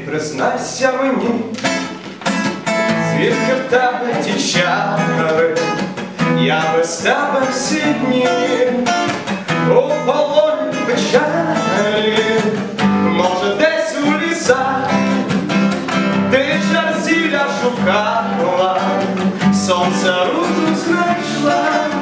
признайся мені, звідки в тебе ті чари, я без тебе всі дні у полоні печалі, може десь у лісах, ти жарзіля шукала, сонце руту знайшла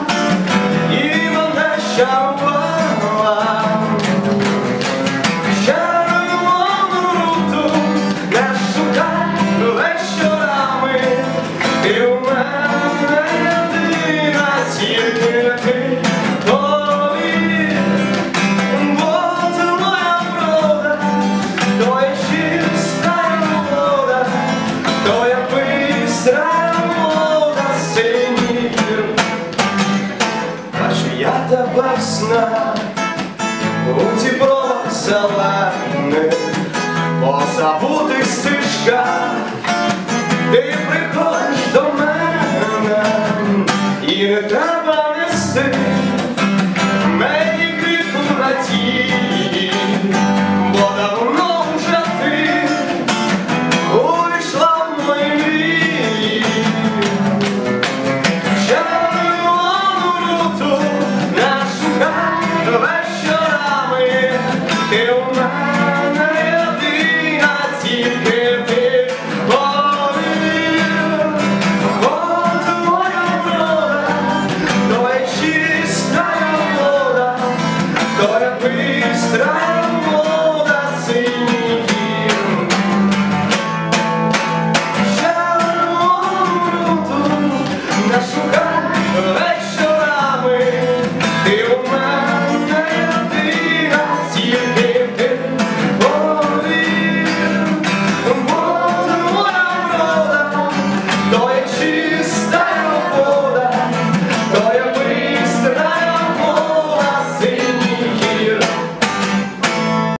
у дібровах зелених, по забутих стежках, ты приходишь. Israel.